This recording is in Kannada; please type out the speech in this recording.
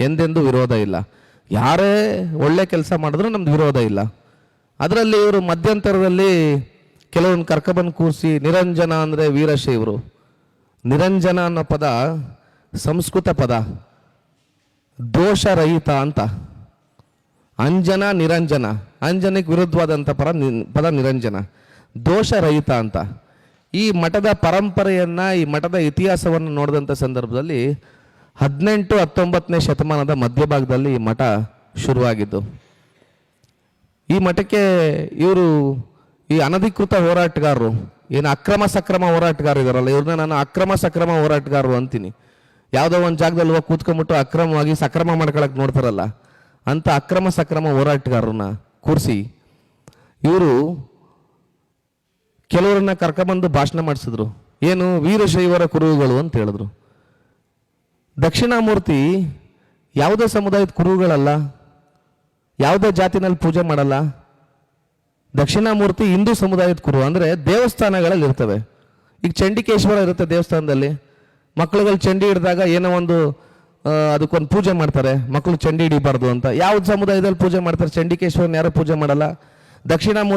ಎಂದೆಂದೂ ವಿರೋಧ ಇಲ್ಲ. ಯಾರೇ ಒಳ್ಳೆ ಕೆಲಸ ಮಾಡಿದ್ರೂ ನಮ್ದು ವಿರೋಧ ಇಲ್ಲ. ಅದರಲ್ಲಿ ಇವರು ಮಧ್ಯಂತರದಲ್ಲಿ ಕೆಲವೊಂದು ಕರ್ಕಬನ್ ಕೂರಿಸಿ ನಿರಂಜನ ಅಂದರೆ ವೀರಶೈವರು ನಿರಂಜನ ಅನ್ನೋ ಪದ ಸಂಸ್ಕೃತ ಪದ. ದೋಷರಹಿತ ಅಂತ. ಅಂಜನ, ನಿರಂಜನ. ಅಂಜನಕ್ಕೆ ವಿರುದ್ಧವಾದಂಥ ಪರ ಪದ ನಿರಂಜನ. ದೋಷರಹಿತ ಅಂತ. ಈ ಮಠದ ಪರಂಪರೆಯನ್ನು, ಈ ಮಠದ ಇತಿಹಾಸವನ್ನು ನೋಡಿದಂಥ ಸಂದರ್ಭದಲ್ಲಿ ಹದಿನೆಂಟು ಹತ್ತೊಂಬತ್ತನೇ ಶತಮಾನದ ಮಧ್ಯಭಾಗದಲ್ಲಿ ಈ ಮಠ ಶುರುವಾಗಿದ್ದು. ಈ ಮಠಕ್ಕೆ ಇವರು ಈ ಅನಧಿಕೃತ ಹೋರಾಟಗಾರರು, ಏನು ಅಕ್ರಮ ಸಕ್ರಮ ಹೋರಾಟಗಾರರು ಇದಾರಲ್ಲ, ಇವ್ರನ್ನ ನಾನು ಅಕ್ರಮ ಸಕ್ರಮ ಹೋರಾಟಗಾರರು ಅಂತೀನಿ. ಯಾವುದೋ ಒಂದು ಜಾಗದಲ್ಲಿ ಹೋಗಿ ಕೂತ್ಕೊಂಡ್ಬಿಟ್ಟು ಅಕ್ರಮವಾಗಿ ಸಕ್ರಮ ಮಾಡ್ಕೊಳಕ್ಕೆ ನೋಡ್ತಾರಲ್ಲ, ಅಂತ ಅಕ್ರಮ ಸಕ್ರಮ ಹೋರಾಟಗಾರರನ್ನ ಕೂರಿಸಿ ಇವರು ಕೆಲವರನ್ನ ಕರ್ಕೊಂಬಂದು ಭಾಷಣ ಮಾಡಿಸಿದ್ರು. ಏನು ವೀರಶೈವರ ಕುರುಹುಗಳು ಅಂತ ಹೇಳಿದ್ರು. ದಕ್ಷಿಣಾಮೂರ್ತಿ ಯಾವುದೇ ಸಮುದಾಯದ ಕುರುಗಳಲ್ಲ, ಯಾವುದೇ ಜಾತಿನಲ್ಲಿ ಪೂಜೆ ಮಾಡಲ್ಲ. ದಕ್ಷಿಣಾಮೂರ್ತಿ ಹಿಂದೂ ಸಮುದಾಯದ ಕುರು, ಅಂದರೆ ದೇವಸ್ಥಾನಗಳಲ್ಲಿ ಇರ್ತವೆ. ಈಗ ಚಂಡಿಕೇಶ್ವರ ಇರುತ್ತೆ ದೇವಸ್ಥಾನದಲ್ಲಿ. ಮಕ್ಕಳುಗಳು ಚಂಡಿ ಹಿಡಿದಾಗ ಏನೋ ಒಂದು ಅದಕ್ಕೊಂದು ಪೂಜೆ ಮಾಡ್ತಾರೆ. ಮಕ್ಕಳು ಚಂಡಿ ಹಿಡಿಬಾರ್ದು ಅಂತ. ಯಾವ ಸಮುದಾಯದಲ್ಲಿ ಪೂಜೆ ಮಾಡ್ತಾರೆ? ಚಂಡಿಕೇಶ್ವರನ ಯಾರು ಪೂಜೆ ಮಾಡಲ್ಲ? ದಕ್ಷಿಣಾಮೂರ್ತಿ